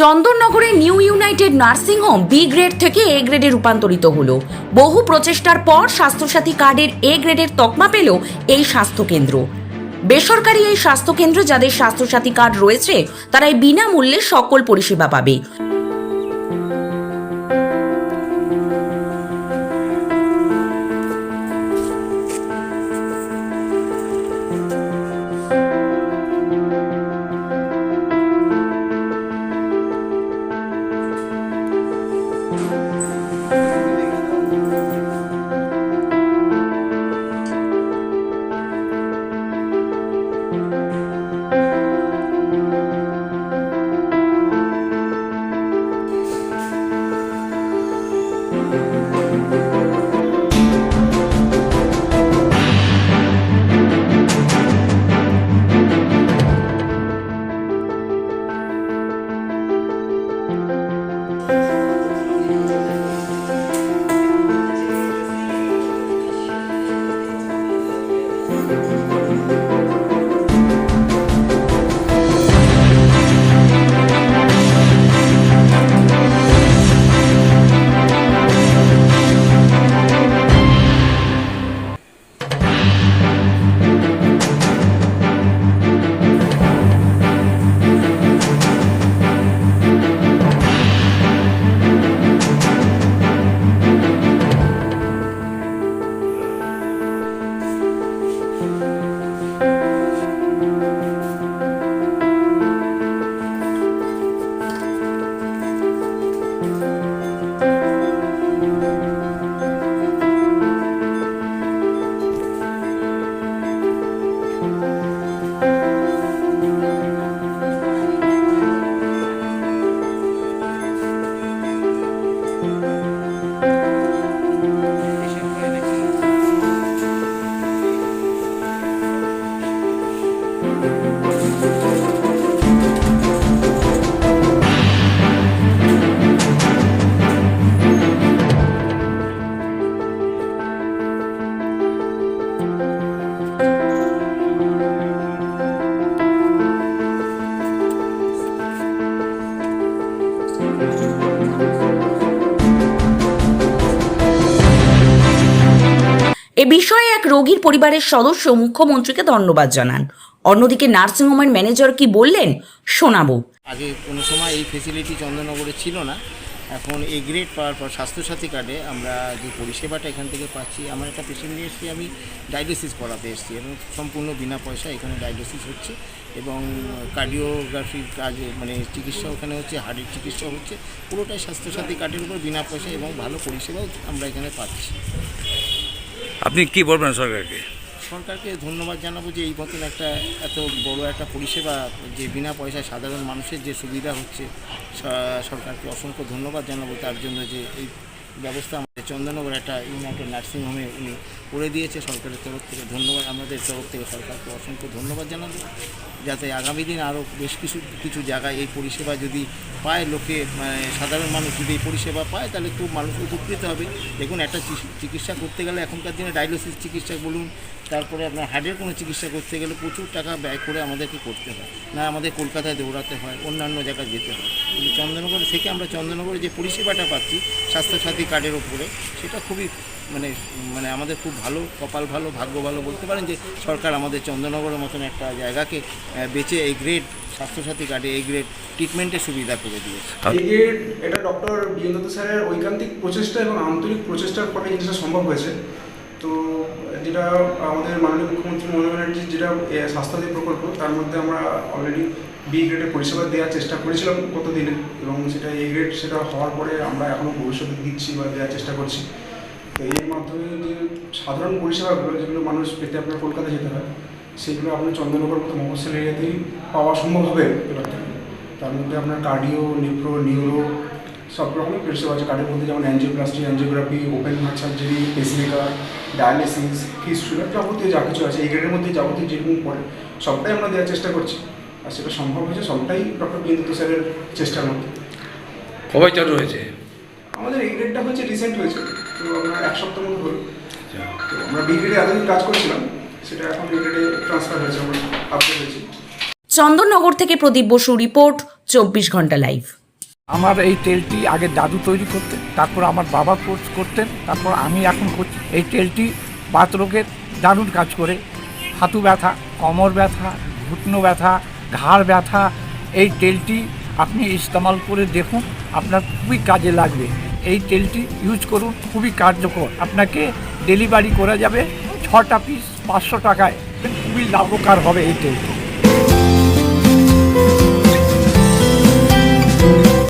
চন্দননগরে New United Nursing Home B grade থেকে A গ্রেডে রূপান্তরিত হলো। বহু প্রচেষ্টার পর স্বাস্থ্যসাথী কার্ডের এ গ্রেডের তকমা পেল এই স্বাস্থ্যকেন্দ্র। বেসরকারি এই স্বাস্থ্যকেন্দ্র যাদের স্বাস্থ্যসাথী কার্ড রয়েছে, তারাই বিনামূল্যে সকল পরিষেবা পাবে। এ বিষয়ে এক রোগীর পরিবারের সদস্য মুখ্যমন্ত্রীকে ধন্যবাদ জানান। অন্যদিকে নার্সিংহোমের ম্যানেজার কি বললেন, শোনাবো। আগে কোনো সময় এই ফেসিলিটি চন্দননগরে ছিল না। এখন এই গ্রেড পাওয়ার পর স্বাস্থ্যসাথী কার্ডে আমরা যে পরিষেবাটা এখান থেকে পাচ্ছি, আমার একটা পেশেন্ট নিয়ে এসেছি, আমি ডায়ালিসিস করাতে এসেছি এবং সম্পূর্ণ বিনা পয়সা এখানে ডায়ালিসিস হচ্ছে এবং কার্ডিওগ্রাফির কাজ মানে চিকিৎসা ওখানে হচ্ছে হার্টের চিকিৎসা হচ্ছে, পুরোটাই স্বাস্থ্যসাথী কার্ডের উপর বিনা পয়সা এবং ভালো পরিষেবাও আমরা এখানে পাচ্ছি। আপনি কি বলবেন সরকারকে? সরকারকে ধন্যবাদ জানাব যে এই মতন একটা, এত বড় একটা পরিষেবা, যে বিনা পয়সায় সাধারণ মানুষের যে সুবিধা হচ্ছে সরকারকে অসংখ্য ধন্যবাদ জানাব। তার জন্য যে এই ব্যবস্থা আমাদের চন্দননগর একটা ইউনাইটেড নার্সিংহোমে উনি করে দিয়েছে সরকারের তরফ থেকে। ধন্যবাদ আমাদের তরফ থেকে সরকারকে অসংখ্য ধন্যবাদ জানাব। যাতে আগামী দিন আরও বেশ কিছু কিছু জায়গায় এই পরিষেবা যদি পায়, লোকে মানে সাধারণ মানুষ যদি এই পরিষেবা পায়, তাহলে খুব মানুষ উপকৃত হবে। দেখুন, একটা চিকিৎসা করতে গেলে এখনকার দিনে ডায়ালিসিস চিকিৎসা বলুন, তারপরে আপনার হার্টের কোনো চিকিৎসা করতে গেলে প্রচুর টাকা ব্যয় করে আমাদেরকে করতে হয়। না আমাদের কলকাতায় দৌড়াতে হয়, অন্যান্য জায়গায় যেতে হয়। কিন্তু চন্দননগর থেকে আমরা চন্দননগরে যে পরিষেবাটা পাচ্ছি, স্বাস্থ্যসাথী কার্ডের ওপরে, সেটা খুবই মানে মানে আমাদের খুব ভালো, কপাল ভালো, ভাগ্য ভালো বলতে পারেন যে সরকার আমাদের চন্দননগরের মতন একটা জায়গাকে বেঁচে এই গ্রেড স্বাস্থ্যসাথী কার্ডে এই গ্রেড ট্রিটমেন্টের সুবিধা করে দিয়েছে। এগিয়ে এটা ডক্টর বীরেন্দ্র স্যারের ঐকান্তিক প্রচেষ্টা এবং আন্তরিক প্রচেষ্টার ফলে জিনিসটা সম্ভব হয়েছে। তো, যেটা আমাদের মাননীয় মুখ্যমন্ত্রী মমতা ব্যানার্জির যেটা স্বাস্থ্যসাথী প্রকল্প, তার মধ্যে আমরা অলরেডি বি গ্রেডের পরিষেবা দেওয়ার চেষ্টা করেছিলাম কতদিনে এবং সেটা এ গ্রেড সেটা হওয়ার পরে আমরা এখনও ভবিষ্যতে দিচ্ছি বা দেওয়ার চেষ্টা করছি। তো এর মাধ্যমে যে সাধারণ পরিষেবাগুলো যেগুলো মানুষ পেতে আপনার কলকাতা যেতে হয় সেগুলো আপনার চন্দ্রনগর মতো মফস্বল এরিয়াতেই পাওয়া সম্ভব হবে এবার। থেকে তার মধ্যে আপনার কার্ডিও নিপ্রো নিউরো সব রকমের পরিষেবা আছে। কার্ডের মধ্যে যেমন angioplasty angiography open heart surgery pacemaker dialysis fistula যাবতীয় যা কিছু আছে এই গ্রেডের মধ্যে যাবতীয় যেরকম পড়ে সবটাই আমরা দেওয়ার চেষ্টা করছি। আর সেটা সম্ভব হয়েছে সবটাই ডক্টর বিন্দু স্যারের চেষ্টার মধ্যে। কবে চালু হয়েছে? আমাদের এই গ্রেডটা হচ্ছে রিসেন্ট হয়েছে। তো আমরা এক সপ্তাহ মতো হলো তো আমরা এতদিন কাজ করছিলাম সেটা এখন ট্রান্সফার হয়েছে আমরা আপডেট হয়েছি। চন্দননগর থেকে প্রদীপ বসু রিপোর্ট চব্বিশ ঘণ্টা লাইভ আমার এই তেলটি আগে দাদু তৈরি করতেন তারপর আমার বাবা কোর্স করতেন তারপর আমি এখন করছি। এই তেলটি বাত রোগের দারুণ কাজ করে। হাতু ব্যথা কোমর ব্যথা ঘুটনো ব্যথা ঘাড় ব্যথা এই তেলটি আপনি ইস্তেমাল করে দেখুন আপনার খুবই কাজে লাগবে। এই তেলটি ইউজ করুন, খুবই কার্যকর। আপনাকে ডেলিভারি করা যাবে ছটা পিস পাঁচশো টাকায়। খুবই লাভকার হবে এই তেলটি।